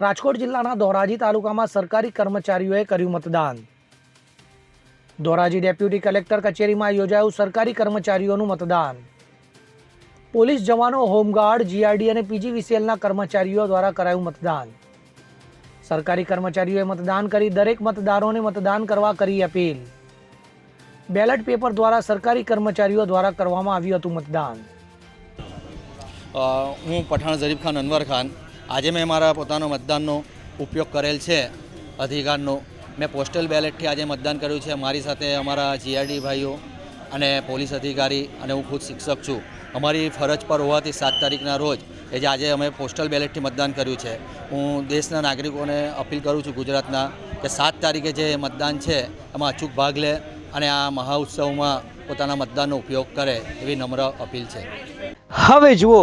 રાજકોટ જિલ્લાના ધોરાજી તાલુકામાં સરકારી કર્મચારીઓએ કર્યું મતદાન. ધોરાજી ડેપ્યુટી કલેક્ટર કચેરીમાં યોજાયું સરકારી કર્મચારીઓનું મતદાન. પોલીસ જવાનો, હોમગાર્ડ, જીઆરડી અને પીજીવીસીએલના કર્મચારીઓ દ્વારા કરાયું મતદાન. સરકારી કર્મચારીઓએ મતદાન કરી દરેક મતદારોને મતદાન કરવા કરી અપીલ. બેલેટ પેપર દ્વારા સરકારી કર્મચારીઓ દ્વારા કરવામાં આવ્યું હતું મતદાન. હું પઠાણ ઝરીફ ખાન, અનવર ખાન. આજે મેં મારા પોતાનો મતદાનનો ઉપયોગ કરેલ છે, અધિકારનો. મેં પોસ્ટલ બેલેટથી આજે મતદાન કર્યું છે. મારી સાથે અમારા જીઆરડી ભાઈઓ અને પોલીસ અધિકારી અને હું ખુદ શિક્ષક છું. અમારી ફરજ પર હોવાથી સાત તારીખના રોજ એ જે આજે અમે પોસ્ટલ બેલેટથી મતદાન કર્યું છે. હું દેશના નાગરિકોને અપીલ કરું છું ગુજરાતના કે સાત તારીખે જે મતદાન છે, એમાં અચૂક ભાગ લે અને આ મહાઉત્સવમાં પોતાના મતદાનનો ઉપયોગ કરે એવી નમ્ર અપીલ છે. હવે જુઓ